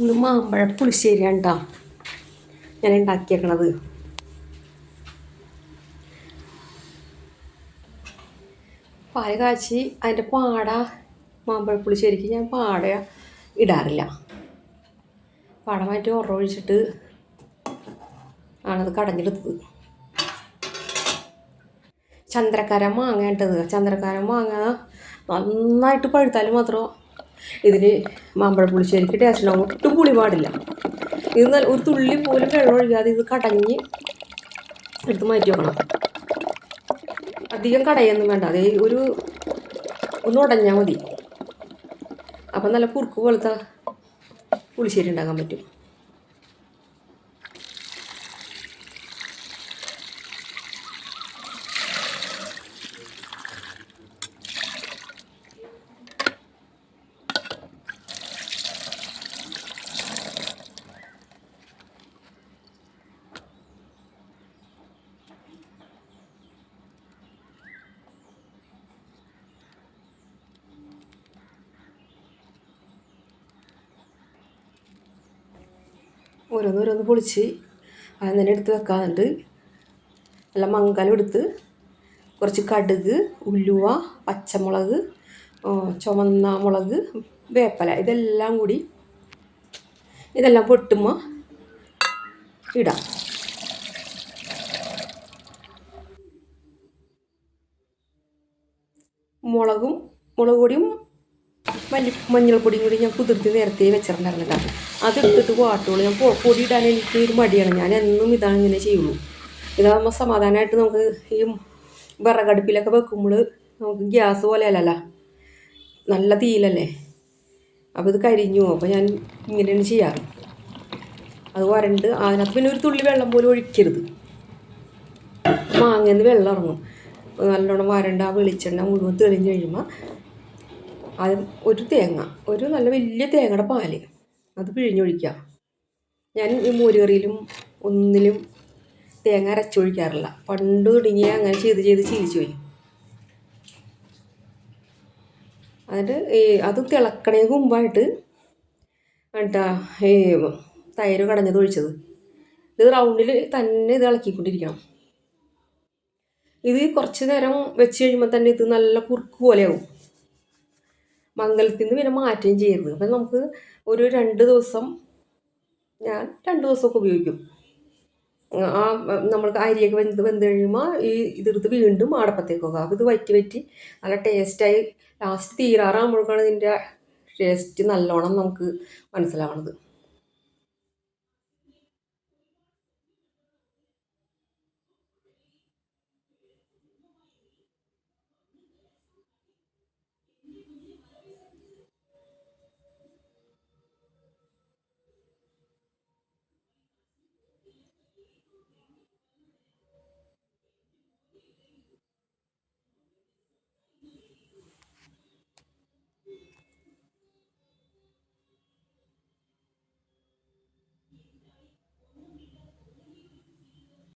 ഇന്ന് മാമ്പഴ പുളിശ്ശേരിയാണ് കേട്ടോ ഞാൻ ഉണ്ടാക്കിയേക്കണത്. പായ കാച്ചി അതിന്റെ പാട. മാമ്പഴ പുളിശ്ശേരിക്ക് ഞാൻ പാട ഇടാറില്ല. പാട മാറ്റി ഉറവൊഴിച്ചിട്ട് ആണത് കടഞ്ഞെടുത്തത്. ചന്ദ്രക്കാരൻ മാങ്ങ ഇട്ടത്. ചന്ദ്രക്കാര മാങ്ങ നന്നായിട്ട് പഴുത്താൽ മാത്രം ഇതിന് മാമ്പഴം പുളിശ്ശേരിക്ക് ടേസ്റ്റ് ഉണ്ടാവും ഒട്ടും പുളി പാടില്ല. ഇത് നല്ല ഒരു തുള്ളി പോലും വെള്ളം ഒഴിക്കാതെ ഇത് കടഞ്ഞ് എടുത്ത് മാറ്റി വെക്കണം. അധികം കടയൊന്നും വേണ്ട. അതേ ഒരു ഒന്ന് ഉടഞ്ഞാൽ മതി. അപ്പം നല്ല കുറുക്ക് പോലത്തെ പുളിശ്ശേരി ഉണ്ടാക്കാൻ പറ്റും. ഓരോന്നോരോന്ന് പൊളിച്ച് തന്നെ എടുത്ത് വെക്കാറുണ്ട്. നല്ല മംഗലം എടുത്ത് കുറച്ച് കടുക് ഉലുവ പച്ചമുളക് ചുവന്ന മുളക് വേപ്പല ഇതെല്ലാം കൂടി ഇതെല്ലാം പൊട്ടുമ്പോൾ ഇടാം. മുളകും മുളക് പൊടിയും മല്ലി മഞ്ഞൾപ്പൊടിയും കൂടി ഞാൻ കുതിർത്ത് നേരത്തെ വെച്ചിട്ടുണ്ടായിരുന്നു കേട്ടോ അതെടുത്തിട്ട് വാട്ടുള്ളൂ. ഞാൻ പൊടി ഇടാൻ എനിക്ക് ഒരു മടിയാണ്. ഞാൻ എന്നും ഇതാണ് ഇങ്ങനെ ചെയ്യുള്ളൂ. ഇതാകുമ്പോൾ സമാധാനമായിട്ട് നമുക്ക് ഈ വിറകടുപ്പിലൊക്കെ വെക്കുമ്പോൾ നമുക്ക് ഗ്യാസ് പോലെ അല്ലല്ല. നല്ല തീയിലല്ലേ? അപ്പോൾ ഇത് കരിഞ്ഞു. അപ്പോൾ ഞാൻ ഇങ്ങനെയാണ് ചെയ്യാറ്. അത് വരണ്ട്. അതിനകത്ത് പിന്നെ ഒരു തുള്ളി വെള്ളം പോലും ഒഴിക്കരുത്. മാങ്ങന്ന് വെള്ളം ഇറങ്ങും. നല്ലോണം വരണ്ട ആ വെളിച്ചെണ്ണ മുഴുവൻ തെളിഞ്ഞ് കഴിയുമ്പോൾ അത് ഒരു തേങ്ങ ഒരു നല്ല വലിയ തേങ്ങയുടെ പാൽ. അത് പിഴിഞ്ഞൊഴിക്കുക ഞാൻ ഈ മോരുകറിയിലും ഒന്നിലും തേങ്ങ അരച്ചൊഴിക്കാറില്ല പണ്ട് തുടങ്ങി അങ്ങനെ ചെയ്ത് ചെയ്ത് ശീലിച്ചു പോയി. എന്നിട്ട് ഈ അത് തിളക്കണേക്ക് മുമ്പായിട്ട് എന്നിട്ടാ ഈ തൈര് കടഞ്ഞത് ഒഴിച്ചത്. ഇത് റൗണ്ടിൽ തന്നെ ഇത് ഇളക്കിക്കൊണ്ടിരിക്കണം. ഇത് കുറച്ച് നേരം വെച്ച് കഴിയുമ്പോൾ തന്നെ ഇത് നല്ല കുറുക്ക് പോലെയാവും. മംഗലത്തിൽ നിന്ന് പിന്നെ മാറ്റുകയും ചെയ്യരുത്. അപ്പം നമുക്ക് ഒരു രണ്ട് ദിവസം ഞാൻ രണ്ട് ദിവസമൊക്കെ ഉപയോഗിക്കും. ആ നമ്മൾക്ക് അരിയൊക്കെ വെന്ത് വെന്ത് കഴിയുമ്പോൾ ഈ ഇതെടുത്ത് വീണ്ടും ആടപ്പത്തേക്ക് വെക്കുക അപ്പോൾ ഇത് വറ്റി വറ്റി നല്ല ടേസ്റ്റായി ലാസ്റ്റ് തീരാറാകുമ്പോഴേക്കാണ് ഇതിന്റെ ടേസ്റ്റ് നല്ലോണം നമുക്ക് മനസ്സിലാവണത്.